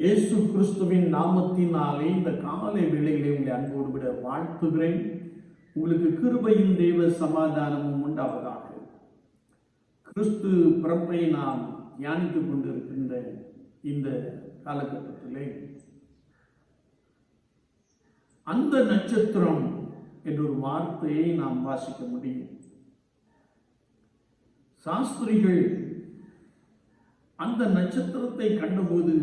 இயேசு கிறிஸ்துவின் நாமத்தினாலே இந்த காலை வேளையிலே உங்களை அன்போடு விட வாழ்த்துகிறேன். உங்களுக்கு கிருபையும் தெய்வ சமாதானமும் உண்டாவதாக. கிறிஸ்து பிறப்பை நாம் தியானித்துக் கொண்டிருக்கின்ற இந்த காலகட்டத்திலே அந்த நட்சத்திரம் என்ற ஒரு வார்த்தையை நாம் வாசிக்க முடியும். சாஸ்திரிகள் அந்த நட்சத்திரத்தை கண்டபோது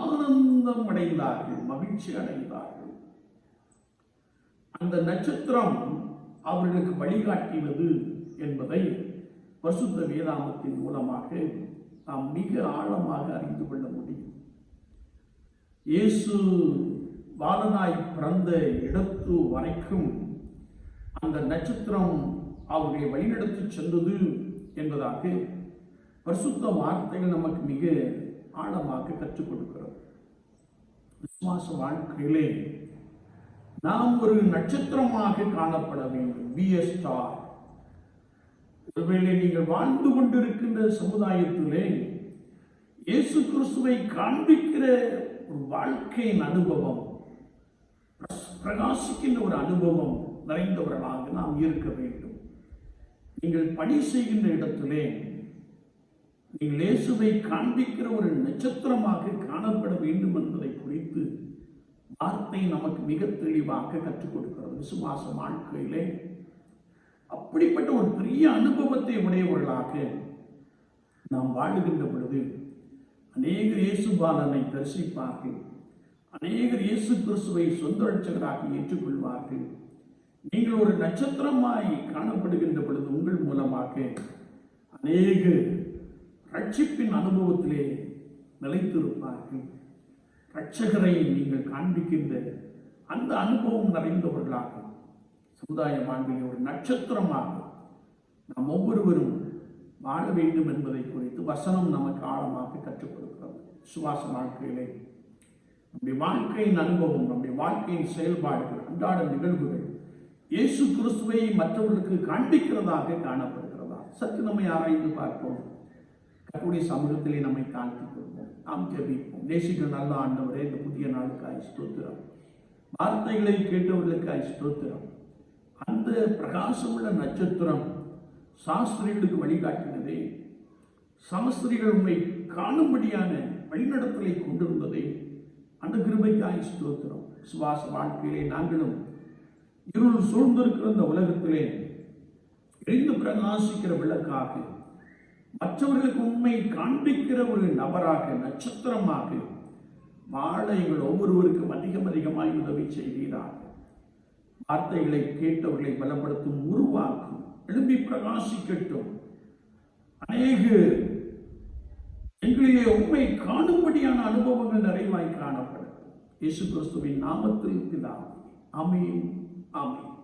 ஆனந்தம் அடைந்தார்கள் மகிழ்ச்சி அடைந்தார்கள். அந்த நட்சத்திரம் அவர்களுக்கு வழிகாட்டினது என்பதை பரிசுத்த வேதாமத்தின் மூலமாக நாம் மிக ஆழமாக அறிந்து கொள்ள முடியும். இயேசு பாலனாய் பிறந்த இடத்து வரைக்கும் அந்த நட்சத்திரம் அவர்களை வழிநடத்தி சென்றது என்பதாக பரிசுத்த வார்த்தைகள் நமக்கு மிக ஆழமாக கற்றுக் கொடுக்கிறது விசுவாச வாழ்க்கையிலே நாம் ஒரு நட்சத்திரமாக காணப்பட வேண்டும். பி எ ஸ்டார் ஒருவேளை நீங்கள் வாழ்ந்து கொண்டிருக்கின்ற சமுதாயத்திலே இயேசு கிறிஸ்துவை காண்பிக்கிற ஒரு வாழ்க்கையின் அனுபவம் பிரகாசிக்கின்ற ஒரு அனுபவம் நிறைந்தவர்களாக நாம் இருக்க வேண்டும். நீங்கள் பணி செய்கின்ற இடத்திலே இயேசுவை காண்பிக்கிற ஒரு நட்சத்திரமாக காணப்பட வேண்டும் என்பதை குறித்து வார்த்தை நமக்கு மிக தெளிவாக கற்றுக் கொடுக்கிறது. விசுவாச வாழ்க்கையிலே அப்படிப்பட்ட ஒரு பெரிய அனுபவத்தை உடையவர்களாக நாம் வாழுகின்ற பொழுது அநேக இயேசு பாலனை தரிசிப்பார்கள். அநேகர் இயேசு கிறிஸ்துவை சொந்த ரட்சகராக ஏற்றுக்கொள்வார்கள். நீங்கள் ஒரு நட்சத்திரமாய் காணப்படுகின்ற பொழுது உங்கள் மூலமாக அநேக ரட்சிப்பின் அனுபவத்திலே நிலைத்திருப்பார்கள். ரட்சகரை நீங்கள் காண்பிக்கின்ற அந்த அனுபவம் நிறைந்தவர்களாக சமுதாய வாழ்வில் ஒரு நட்சத்திரமாக நாம் ஒவ்வொருவரும் வாழ வேண்டும் என்பதை குறித்து வசனம் நமக்கு ஆழமாக கற்றுக் கொடுக்கிறது. சுவாச வாழ்க்கையிலே நம்முடைய வாழ்க்கையின் அனுபவம் நம்முடைய வாழ்க்கையின் செயல்பாடுகள் அன்றாட நிகழ்வுகள் இயேசு கிறிஸ்துவை மற்றவர்களுக்கு காண்பிக்கிறதாக காணப்படுகிறதா? சற்று நம்மை ஆராய்ந்து பார்ப்போம். கட்டுடைய சமூகத்திலே நம்மை தாழ்த்திக் கொள்வோம். நாம் ஜெபிப்போம். நேசிக்கிற நல்ல ஆண்டவரே இந்த புதிய நாளுக்காய் ஸ்தோத்திரம். வார்த்தைகளை கேட்டவர்களுக்காய் ஸ்தோத்திரம். அந்த பிரகாசமுள்ள நட்சத்திரம் சாஸ்திரிகளுக்கு வழிகாட்டினதே சாஸ்திரிகள் உண்மை காணும்படியான வழிநடத்தலை கொண்டிருந்ததே அந்த கிருபைக்காய் ஸ்தோத்திரம். சுவாச வாழ்க்கையிலே நாங்களும் இருள் சூழ்ந்திருக்கிற இந்த உலகத்திலே எரிந்து பிரகாசிக்கிற விளக்காக மற்றவர்களுக்கு உண்மை காண்பிக்கிற ஒரு நபராக நட்சத்திரமாக வாழ எங்கள் ஒவ்வொருவருக்கும் அதிகம் அதிகமாய் உதவி செய்வீராக வார்த்தைகளை கேட்டவர்களை பலப்படுத்தும் உருவாக்கும் எழுப்பி பிரகாசிக்கட்டும் அநேக எங்களிலே உண்மை காணும்படியான அனுபவங்கள் நிறைவாய் காணப்படும். இயேசு கிறிஸ்துவின் நாமத்தில் பிதா. ஆமீன் ஆமீன்.